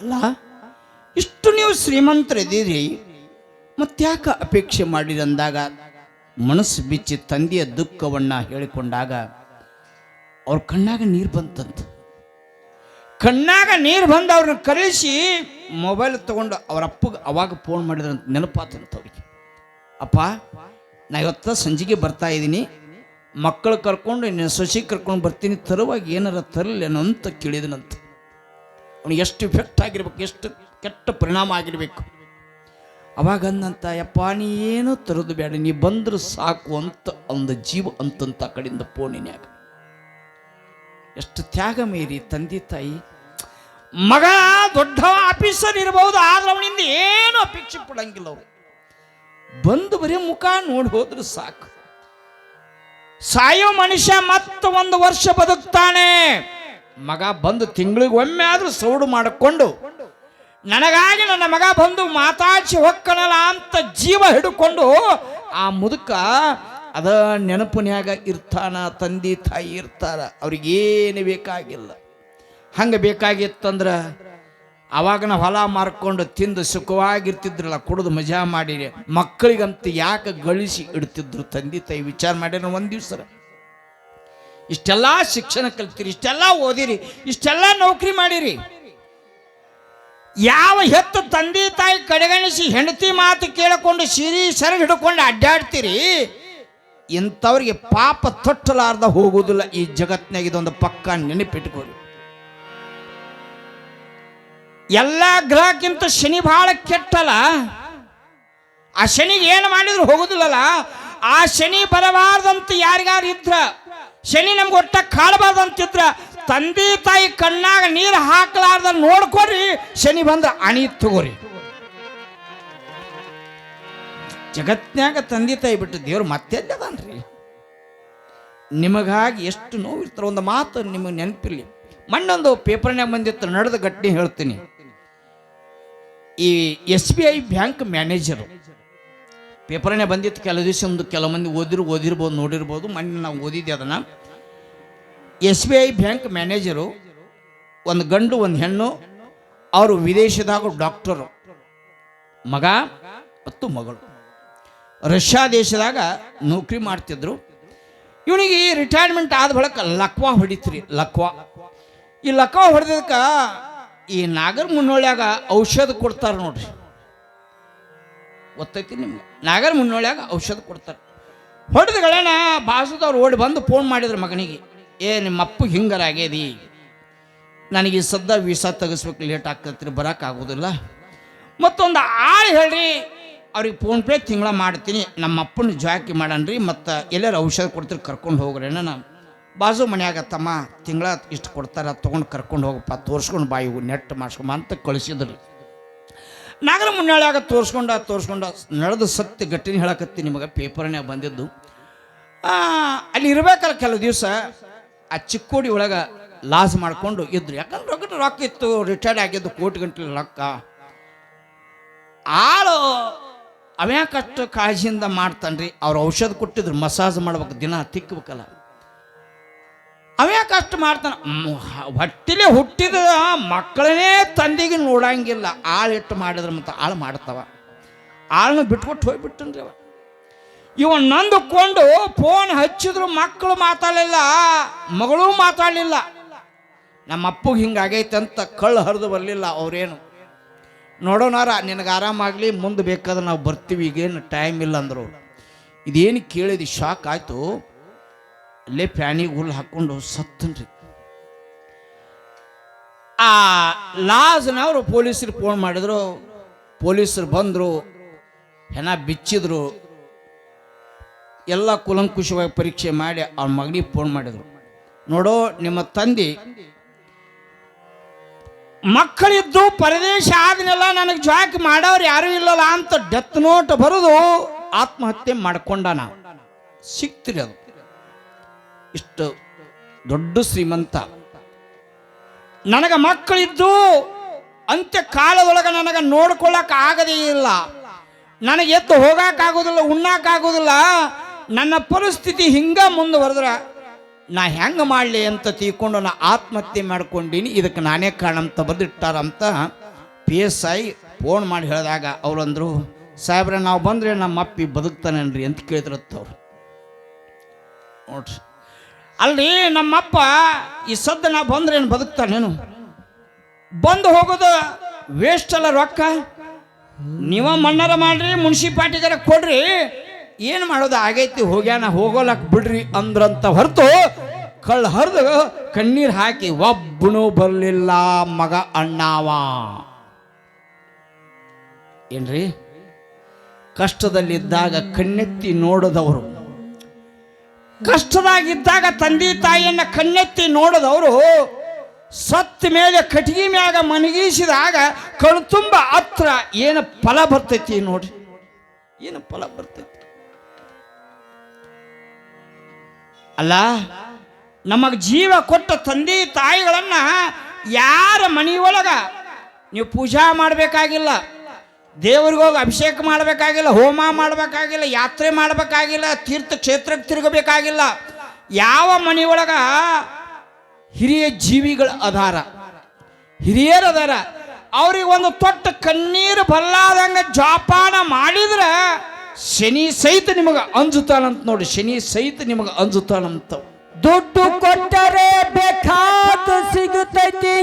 ಅಲ್ಲ, ಇಷ್ಟು ನೀವು ಶ್ರೀಮಂತರಿದ್ದೀರಿ, ಮತ್ತ್ಯಾಕೆ ಅಪೇಕ್ಷೆ ಮಾಡಿರಂದಾಗ ಮನಸ್ಸು ಬಿಚ್ಚಿ ತಂದೆಯ ದುಃಖವನ್ನು ಹೇಳಿಕೊಂಡಾಗ, ಅವ್ರ ಕಣ್ಣಾಗ ನೀರು ಬಂತಂತ. ಕಣ್ಣಾಗ ನೀರು ಬಂದು ಅವ್ರನ್ನ ಕರೆಸಿ ಮೊಬೈಲ್ ತಗೊಂಡು ಅವ್ರ ಅಪ್ಪಗೆ ಅವಾಗ ಫೋನ್ ಮಾಡಿದ್ರಂತ ನೆನಪಾತಂತ ಅವ್ರಿಗೆ. ಅಪ್ಪ, ನಾ ಇವತ್ತ ಸಂಜೆಗೆ ಬರ್ತಾ ಇದ್ದೀನಿ, ಮಕ್ಕಳು ಕರ್ಕೊಂಡು ಇನ್ನು ಸೊಸಿ ಕರ್ಕೊಂಡು ಬರ್ತೀನಿ, ತರುವಾಗ ಏನಾರ ತರಲೇನೋ ಅಂತ ಕೇಳಿದನಂತ. ಅವ್ನಿಗೆ ಎಷ್ಟು ಇಫೆಕ್ಟ್ ಆಗಿರ್ಬೇಕು, ಎಷ್ಟು ಕೆಟ್ಟ ಪರಿಣಾಮ ಆಗಿರ್ಬೇಕು. ಅವಾಗ ಅಂದಂತ, ಯಪ್ಪ, ನೀ ಏನೂ ತರೋದು ಬೇಡ, ನೀ ಬಂದ್ರೆ ಸಾಕು ಅಂತ ಒಂದು ಜೀವ ಅಂತಂತ ಕಡೆಯಿಂದ ಪೋಣಿನ್ಯಾಗ. ಎಷ್ಟು ತ್ಯಾಗ ಮೀರಿ ತಂದೆ ತಾಯಿ, ಮಗ, ದೊಡ್ಡ ಆಫೀಸರ್ ಇರಬಹುದು ಆದ್ರೆ ಅವನಿಂದ ಏನು ಅಪೇಕ್ಷೆ ಪಡಂಗಿಲ್ಲ ಅವರು. ಬಂದು ಬರೀ ಮುಖ ನೋಡಿ ಹೋದ್ರೆ ಸಾಕು. ಸಾಯೋ ಮನುಷ್ಯ ಮತ್ತೆ ಒಂದು ವರ್ಷ ಬದುಕ್ತಾನೆ. ಮಗ ಬಂದು ತಿಂಗಳಿಗೆ ಒಮ್ಮೆ ಆದರೂ ಸೌಡು ಮಾಡಿಕೊಂಡು, ನನಗಾಗಿ ನನ್ನ ಮಗ ಬಂದು ಮಾತಾಡ್ಸಿ ಹೊಕ್ಕನಲ್ಲ ಅಂತ ಜೀವ ಹಿಡ್ಕೊಂಡು ಆ ಮುದುಕ ಅದ ನೆನಪಿನ್ಯಾಗ ಇರ್ತಾನ, ತಂದೆ ತಾಯಿ ಇರ್ತಾರ, ಅವ್ರಿಗೇನು ಬೇಕಾಗಿಲ್ಲ. ಹಂಗೆ ಬೇಕಾಗಿತ್ತಂದ್ರ ನಾವು ಹೊಲ ಮಾರ್ಕೊಂಡು ತಿಂದು ಸುಖವಾಗಿರ್ತಿದ್ರಲ್ಲ, ಕುಡಿದು ಮಜಾ ಮಾಡಿರಿ. ಮಕ್ಕಳಿಗಂತ ಯಾಕೆ ಗಳಿಸಿ ಇಡ್ತಿದ್ರು ತಂದೆ ತಾಯಿ? ವಿಚಾರ ಮಾಡ್ಯಾರ ಒಂದು ದಿವ್ಸ ಇಷ್ಟೆಲ್ಲ ಶಿಕ್ಷಣ ಕಲ್ತಿರಿ, ಇಷ್ಟೆಲ್ಲ ಓದಿರಿ, ಇಷ್ಟೆಲ್ಲ ನೌಕರಿ ಮಾಡಿರಿ. ಯಾವ ಹೆತ್ತು ತಂದೆ ತಾಯಿ ಕಡೆಗಣಿಸಿ ಹೆಂಡತಿ ಮಾತು ಕೇಳಿಕೊಂಡು ಸಿರಿ ಸರಿ ಹಿಡ್ಕೊಂಡು ಅಡ್ಡಾಡ್ತೀರಿ, ಇಂಥವ್ರಿಗೆ ಪಾಪ ತೊಟ್ಟಲಾರ್ದ ಹೋಗುವುದಿಲ್ಲ. ಈ ಜಗತ್ನಾಗ ಇದೊಂದು ಪಕ್ಕ ನೆನಪಿಟ್ಕೋರಿ ಎಲ್ಲ ಗ್ರಹಕ್ಕಿಂತ ಶನಿ ಬಹಳ ಕೆಟ್ಟಲ್ಲ. ಆ ಶನಿಗೆ ಏನು ಮಾಡಿದ್ರು ಹೋಗುದಿಲ್ಲಲ್ಲ. ಆ ಶನಿ ಬರಬಾರ್ದಂತ ಯಾರಿಗಾರು ಇದ್ರ? ಶನಿ ನಮ್ಗೆ ಒಟ್ಟ ಕಾಡಬಾರ್ದಂತಿದ್ರ ತಂದೆ ತಾಯಿ ಕಣ್ಣಾಗ ನೀರು ಹಾಕಲಾರ್ದ ನೋಡ್ಕೊರಿ ಶನಿ ಬಂದ್ರೆ ಅಣಿ ತಗೋರಿ. ಜಗತ್ನಾಗ ತಂದೆ ತಾಯಿ ಬಿಟ್ಟು ದೇವ್ರು ಮತ್ತೆ ಅದಾನ್ರಿ? ನಿಮಗಾಗಿ ಎಷ್ಟು ನೋವು ಒಂದು ಮಾತು ನಿಮಗೆ ನೆನಪಿರ್ಲಿ. ಮಣ್ಣೊಂದು ಪೇಪರ್ನಾಗ ಬಂದಿತ್ತು, ನಡೆದ ಘಟನೆ ಹೇಳ್ತೀನಿ. ಈ S B I bank manager ಪೇಪರ್ನೇ ಬಂದಿತ್ತು. ಕೆಲವು ದಿವಸ ಒಂದು ಕೆಲವು ಮಂದಿ ಓದಿರು, ಓದಿರ್ಬೋದು, ನೋಡಿರ್ಬೋದು. ಮೊನ್ನೆ ನಾವು ಓದಿದ್ದೆ ಅದನ್ನು. S B I bank manager, ಒಂದು ಗಂಡು, ಒಂದು ಹೆಣ್ಣು, ಅವರು ವಿದೇಶದಾಗ ಡಾಕ್ಟರು. ಮಗ ಮತ್ತು ಮಗಳು. ರಷ್ಯಾ ದೇಶದಾಗ ನೌಕರಿ ಮಾಡ್ತಿದ್ರು. ಇವನಿಗೆ ರಿಟೈರ್ಮೆಂಟ್ ಆದ ಬಳಿಕ ಲಕ್ವಾ ಹೊಡಿತ್ರಿ, ಲಕ್ವಾ. ಈ ಲಕ್ವಾ ಹೊಡೆದಕ್ಕೆ ಈ ನಾಗರ ಮುನ್ನೋಳ್ಯಾಗ ಔಷಧ ಕೊಡ್ತಾರೆ ನೋಡ್ರಿ. ಗೊತ್ತೈತಿ ನಿಮ್ಗೆ. ನಾಗರ ಮುನ್ನೊಳ್ಯಾಗ ಔಷಧ ಕೊಡ್ತಾರೆ. ಹೊಡೆದುಗಳೇನ ಬಾಸುದವ್ರು ಓಡಿ ಬಂದು ಫೋನ್ ಮಾಡಿದ್ರು ಮಗನಿಗೆ. ಏ, ನಿಮ್ಮ ಅಪ್ಪ ಹಿಂಗಾರ ಆಗ್ಯದಿ ನನಗೆ ಸದ್ದ ವೀಸಾ ತೆಗಿಸ್ಬೇಕು ಲೇಟ್ ಆಗ್ತೈತ್ರಿ ಬರೋಕ್ಕಾಗೋದಿಲ್ಲ ಮತ್ತೊಂದು ಆಳು ಹೇಳ್ರಿ, ಅವ್ರಿಗೆ ಫೋನ್ ಪೇ ತಿಂಗಳ ಮಾಡ್ತೀನಿ. ನಮ್ಮ ಅಪ್ಪನ ಜಾಕಿ ಮಾಡನ್ರಿ, ಮತ್ತು ಎಲ್ಲರೂ ಔಷಧ ಕೊಡ್ತೀರಿ, ಕರ್ಕೊಂಡು ಹೋಗ್ರಿ ನಾನು. ಬಾಜು ಮನ್ಯಾಗ ತಮ್ಮ, ತಿಂಗಳ ಇಷ್ಟು ಕೊಡ್ತಾರೆ, ತೊಗೊಂಡು ಕರ್ಕೊಂಡು ಹೋಗಪ್ಪ, ತೋರಿಸ್ಕೊಂಡು ಬಾಯಿ ನೆಟ್ ಮಾಡ್ಸ್ಕೊಂಬ ಅಂತ ಕಳಿಸಿದ್ರು. ನಾಗರ ಮುನ್ನಾಳ್ಯಾಗ ತೋರಿಸ್ಕೊಂಡ ತೋರಿಸ್ಕೊಂಡ, ನಡೆದು ಸತ್ಯ ಗಟ್ಟಿನ ಹೇಳಕತ್ತಿ ನಿಮಗೆ ಪೇಪರ್ನ್ಯಾಗ ಬಂದಿದ್ದು. ಅಲ್ಲಿ ಇರಬೇಕಲ್ಲ ಕೆಲವು ದಿವಸ, ಆ ಚಿಕ್ಕೋಡಿ ಒಳಗೆ ಲಾಸ್ ಮಾಡಿಕೊಂಡು ಇದ್ರು. ಯಾಕಂದ್ರೆ ರೊಕ್ಕ ರೊಕ್ಕ ಇತ್ತು ರಿಟೈರ್ಡ್ ಆಗಿದ್ದು ಕೋಟಿ ಗಂಟೆ ರೊಕ್ಕ. ಆಳು ಅವ್ಯಾಕಷ್ಟು ಕಾಳಜಿಯಿಂದ ಮಾಡ್ತಾನ್ರಿ. ಅವ್ರು ಔಷಧ ಕೊಟ್ಟಿದ್ರು, ಮಸಾಜ್ ಮಾಡ್ಬೇಕು, ದಿನ ತಿಕ್ಕಬೇಕಲ್ಲ ಅವ್ಯಾಕಷ್ಟು ಮಾಡ್ತಾನೆ. ಹೊಟ್ಟಿಲೆ ಹುಟ್ಟಿದ ಮಕ್ಕಳನ್ನೇ ತಂದೆಗೆ ನೋಡಂಗಿಲ್ಲ. ಆಳು ಇಟ್ಟು ಮಾಡಿದ್ರೆ ಮತ್ತೆ ಆಳು ಮಾಡ್ತಾವ. ಆಳನ್ನ ಬಿಟ್ಕೊಟ್ಟು ಹೋಗ್ಬಿಟ್ಟನ್ರಿ ಅವ. ಇವ ನಂದುಕೊಂಡು ಫೋನ್ ಹಚ್ಚಿದ್ರು ಮಕ್ಕಳು ಮಾತಾಡಲಿಲ್ಲ, ಮಗಳೂ ಮಾತಾಡಲಿಲ್ಲ. ನಮ್ಮ ಅಪ್ಪಗೆ ಹಿಂಗಾಗೈತೆ ಅಂತ ಕಳ್ಳು ಹರಿದು ಬರಲಿಲ್ಲ ಅವ್ರೇನು. ನೋಡೋಣಾರ ನಿನಗೆ ಆರಾಮಾಗಲಿ ಮುಂದೆ ಬೇಕಾದ್ರೆ ನಾವು ಬರ್ತೀವಿ, ಈಗೇನು ಟೈಮ್ ಇಲ್ಲ ಅಂದರು. ಇದೇನು ಕೇಳಿದ, ಶಾಕ್ ಆಯಿತು. ಅಲ್ಲೇ ಫ್ಯಾನಿಗೆ ಹುಲ್ಲು ಹಾಕ್ಕೊಂಡು ಸತ್ತನ್ರಿ. ಆ ಲಾಜ್ನವರು ಪೊಲೀಸರು ಫೋನ್ ಮಾಡಿದ್ರು. ಪೊಲೀಸರು ಬಂದರು. ಹೆಣ ಬಿಚ್ಚಿದ್ರು. ಎಲ್ಲ ಕುಲಂಕುಷವಾಗಿ ಪರೀಕ್ಷೆ ಮಾಡಿ ಅವ್ರ ಮಗನಿಗೆ ಫೋನ್ ಮಾಡಿದರು. ನೋಡೋ ನಿಮ್ಮ ತಂದೆ ಮಕ್ಕಳಿದ್ದು ಪರದೇಶ ಆದನೆಲ್ಲ ನನಗೆ ಜಾಕ್ ಮಾಡೋರು ಯಾರೂ ಇಲ್ಲಲ್ಲ ಅಂತ ಡೆತ್ ನೋಟ್ ಬರೋದು ಆತ್ಮಹತ್ಯೆ ಮಾಡ್ಕೊಂಡಾನ. ಸಿಕ್ತಿರಿ ಅದು. ಇಷ್ಟು ದೊಡ್ಡ ಶ್ರೀಮಂತ. ನನಗೆ ಮಕ್ಕಳಿದ್ದು ಅಂತ್ಯ ಕಾಲದೊಳಗೆ ನನಗೆ ನೋಡ್ಕೊಳ್ಳಕ್ ಆಗದೇ ಇಲ್ಲ. ನನಗೆ ಎದ್ದು ಹೋಗಕ್ಕಾಗೋದಿಲ್ಲ ಉಣ್ಣಕ್ಕಾಗೋದಿಲ್ಲ ನನ್ನ ಪರಿಸ್ಥಿತಿ ಹಿಂಗ ಮುಂದುವರೆದ್ರೆ ನಾ ಹೆಂಗೆ ಮಾಡಲಿ ಅಂತ ತಿಳ್ಕೊಂಡು ನಾ ಆತ್ಮಹತ್ಯೆ ಮಾಡ್ಕೊಂಡೀನಿ. ಇದಕ್ಕೆ ನಾನೇ ಕಾರಣ ಅಂತ ಬರೆದಿಟ್ಟಾರಂತ ಪಿ ಎಸ್ ಐ ಫೋನ್ ಮಾಡಿ ಹೇಳಿದಾಗ ಅವ್ರಂದ್ರು ಸಾಹೇಬ್ರೆ, ನಾವು ಬಂದರೆ ನಮ್ಮ ಅಪ್ಪಿ ಬದುಕ್ತಾನೇನ್ರಿ ಅಂತ ಕೇಳಿದ್ರತ್ತವ್ರು. ನೋಡ್ರಿ. ಅಲ್ರಿ, ನಮ್ಮಪ್ಪ ಈ ಸದ್ದ ನಾ ಬಂದ್ರೆ ಏನು ಬದುಕ್ತಾನೇನು ಬಂದು ಹೋಗೋದು ವೇಸ್ಟ್ ಅಲ್ಲ ರೊಕ್ಕ. ನೀವ ಮಣ್ಣಾರ ಮಾಡ್ರಿ ಮುನ್ಸಿಪಾಲ್ಟಿಗಾರ ಕೊಡ್ರಿ. ಏನು ಮಾಡೋದು ಆಗೈತಿ, ಹೋಗ್ಯಾನ, ಹೋಗೋಲಕ್ ಬಿಡ್ರಿ ಅಂದ್ರಂತ ಹೊರತು ಕಳ್ಳ ಹರಿದು ಕಣ್ಣೀರು ಹಾಕಿ ಒಬ್ಬನು ಬರಲಿಲ್ಲ ಮಗ ಅಣ್ಣಾವ. ಏನ್ರಿ? ಕಷ್ಟದಲ್ಲಿದ್ದಾಗ ಕಣ್ಣೆತ್ತಿ ನೋಡದವರು. ಕಷ್ಟದಾಗಿದ್ದಾಗ ತಂದೆ ತಾಯಿಯನ್ನ ಕಣ್ಣೆತ್ತಿ ನೋಡದವರು ಸತ್ತ ಮೇಲೆ ಕಟ್ಟಿಗೆ ಮ್ಯಾಗ ಮನಗೀಸಿದಾಗ ಕಣ್ತುಂಬ ಹತ್ರ ಏನು ಫಲ ಬರ್ತೈತಿ ನೋಡ್ರಿ. ಏನು ಫಲ ಬರ್ತೈತಿ? ಅಲ್ಲ, ನಮಗೆ ಜೀವ ಕೊಟ್ಟ ತಂದೆ ತಾಯಿಗಳನ್ನ ಯಾರ ಮನೆಯೊಳಗ ನೀವು ಪೂಜಾ ಮಾಡಬೇಕಾಗಿಲ್ಲ. ದೇವ್ರಿಗೆ ಹೋಗಿ ಅಭಿಷೇಕ ಮಾಡಬೇಕಾಗಿಲ್ಲ, ಹೋಮ ಮಾಡಬೇಕಾಗಿಲ್ಲ, ಯಾತ್ರೆ ಮಾಡಬೇಕಾಗಿಲ್ಲ, ತೀರ್ಥ ಕ್ಷೇತ್ರಕ್ಕೆ ತಿರುಗಬೇಕಾಗಿಲ್ಲ. ಯಾವ ಮನೆಯೊಳಗ ಹಿರಿಯ ಜೀವಿಗಳ ಅದಾರ? ಹಿರಿಯರು ಅದಾರ. ಅವ್ರಿಗೆ ಒಂದು ತೊಟ್ಟ ಕಣ್ಣೀರು ಬಲ್ಲಾದಂಗ ಜೋಪಾನ ಮಾಡಿದ್ರೆ ಶನಿ ಸಹಿತ ನಿಮಗೆ ಅಂಜುತಾನಂತ ನೋಡಿ, ಶನಿ ಸಹಿತ ನಿಮಗೆ ಅಂಜುತಾನಂತ ದುಡ್ಡು ಕೊಟ್ಟರೆ ಬೇಕಾದ ಸಿಗುತ್ತೈತಿ